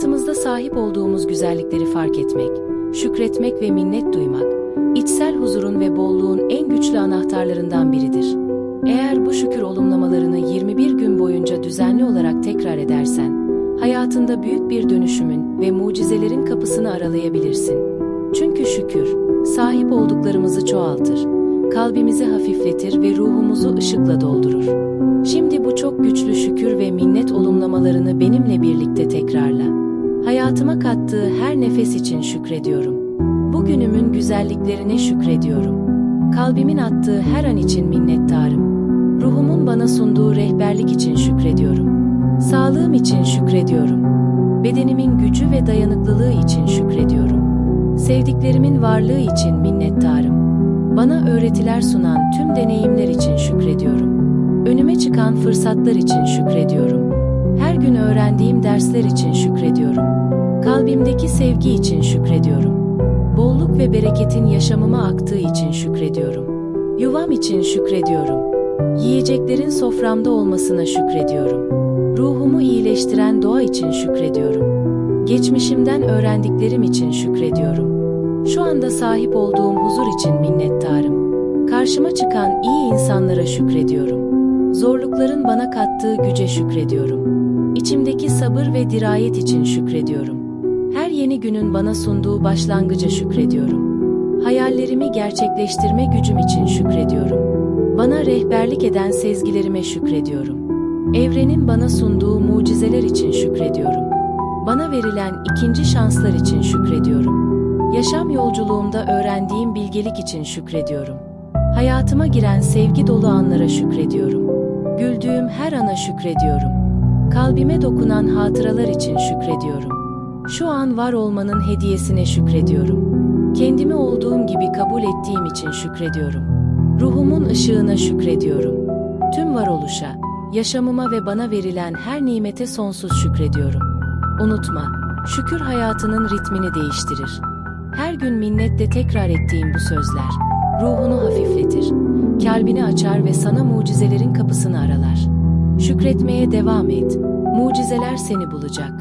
Hayatımızda sahip olduğumuz güzellikleri fark etmek, şükretmek ve minnet duymak, içsel huzurun ve bolluğun en güçlü anahtarlarından biridir. Eğer bu şükür olumlamalarını 21 gün boyunca düzenli olarak tekrar edersen, hayatında büyük bir dönüşümün ve mucizelerin kapısını aralayabilirsin. Çünkü şükür, sahip olduklarımızı çoğaltır, kalbimizi hafifletir ve ruhumuzu ışıkla doldurur. Şimdi bu çok güçlü şükür ve minnet olumlamalarını benimle birlikte tekrarla. Hayatıma kattığı her nefes için şükrediyorum. Bugünümün güzelliklerine şükrediyorum. Kalbimin attığı her an için minnettarım. Ruhumun bana sunduğu rehberlik için şükrediyorum. Sağlığım için şükrediyorum. Bedenimin gücü ve dayanıklılığı için şükrediyorum. Sevdiklerimin varlığı için minnettarım. Bana öğretiler sunan tüm deneyimler için şükrediyorum. Önüme çıkan fırsatlar için şükrediyorum. Her gün öğrendiğim dersler için şükrediyorum. Kalbimdeki sevgi için şükrediyorum. Bolluk ve bereketin yaşamıma aktığı için şükrediyorum. Yuvam için şükrediyorum. Yiyeceklerin soframda olmasına şükrediyorum. Ruhumu iyileştiren doğa için şükrediyorum. Geçmişimden öğrendiklerim için şükrediyorum. Şu anda sahip olduğum huzur için minnettarım. Karşıma çıkan iyi insanlara şükrediyorum. Zorlukların bana kattığı güce şükrediyorum. İçimdeki sabır ve dirayet için şükrediyorum. Her yeni günün bana sunduğu başlangıca şükrediyorum. Hayallerimi gerçekleştirme gücüm için şükrediyorum. Bana rehberlik eden sezgilerime şükrediyorum. Evrenin bana sunduğu mucizeler için şükrediyorum. Bana verilen ikinci şanslar için şükrediyorum. Yaşam yolculuğumda öğrendiğim bilgelik için şükrediyorum. Hayatıma giren sevgi dolu anlara şükrediyorum. Güldüğüm her ana şükrediyorum. Kalbime dokunan hatıralar için şükrediyorum. Şu an var olmanın hediyesine şükrediyorum. Kendimi olduğum gibi kabul ettiğim için şükrediyorum. Ruhumun ışığına şükrediyorum. Tüm varoluşa, yaşamıma ve bana verilen her nimete sonsuz şükrediyorum. Unutma, şükür hayatının ritmini değiştirir. Her gün minnetle tekrar ettiğim bu sözler, ruhunu hafifletir, kalbini açar ve sana mucizelerin kapısını aralar. Şükretmeye devam et, mucizeler seni bulacak.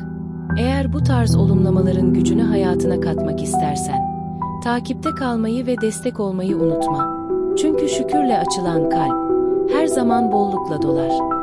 Eğer bu tarz olumlamaların gücünü hayatına katmak istersen, takipte kalmayı ve destek olmayı unutma. Çünkü şükürle açılan kalp, her zaman bollukla dolar.